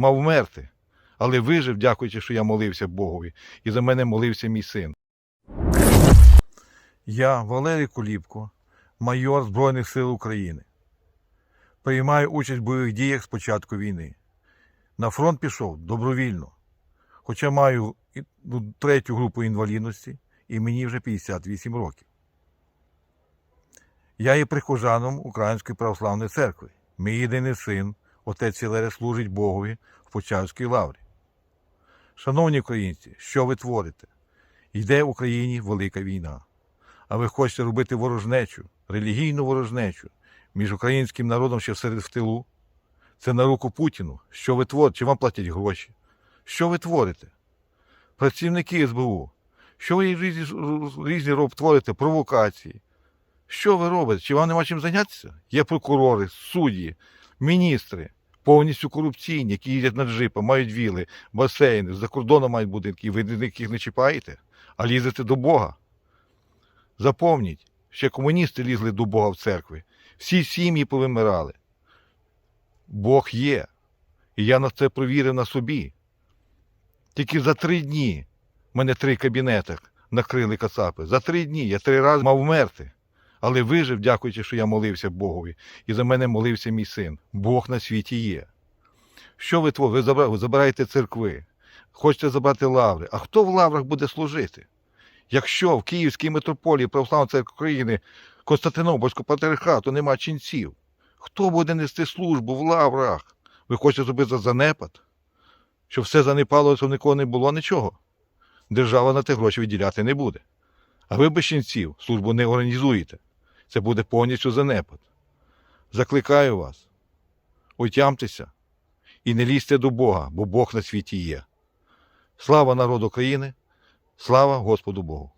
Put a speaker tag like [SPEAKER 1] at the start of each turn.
[SPEAKER 1] мав вмерти, але вижив, дякуючи, що я молився Богові, і за мене молився мій син. Я, Валерій Куліпко, майор Збройних сил України. Приймаю участь в бойових діях з початку війни. На фронт пішов добровільно, хоча маю ну, третю групу інвалідності, і мені вже 58 років. Я є прихожаном Української православної церкви. Мій єдиний син, отець Ілере, служить Богові в Почаївській лаврі. Шановні українці, що ви творите? Йде в Україні велика війна. А ви хочете робити ворожнечу, релігійну ворожнечу між українським народом, що серед в тилу? Це на руку Путіну. Що ви творите? Чи вам платять гроші? Що ви творите? Працівники СБУ, що ви різні, різні роб- творите? Провокації. Що ви робите? Чи вам нема чим зайнятися? Є прокурори, судді, міністри, повністю корупційні, які їздять на джипах, мають віли, басейни, за кордоном мають будинки, і ви їх не чіпаєте, а лізете до Бога. Запомніть, ще комуністи лізли до Бога в церкви. Всі сім'ї повимирали. Бог є. І я на це провірив на собі. Тільки за три дні мене три кабінети накрили кацапи. За три дні я три рази мав вмерти. Але вижив, дякуючи, що я молився Богові, і за мене молився мій син. Бог на світі є. Що ви творите? Ви забираєте церкви, хочете забрати лаври. А хто в лаврах буде служити? Якщо в Київській митрополії Православної церкви України Константинопольського патріархату нема ченців, хто буде нести службу в лаврах? Ви хочете зробити за занепад? Щоб все занепало, щоб нікого не було нічого. Держава на те гроші виділяти не буде. А ви без ченців службу не організуєте. Це буде повністю занепад. Закликаю вас, отямтеся і не лізьте до Бога, бо Бог на світі є. Слава народу України, слава Господу Богу!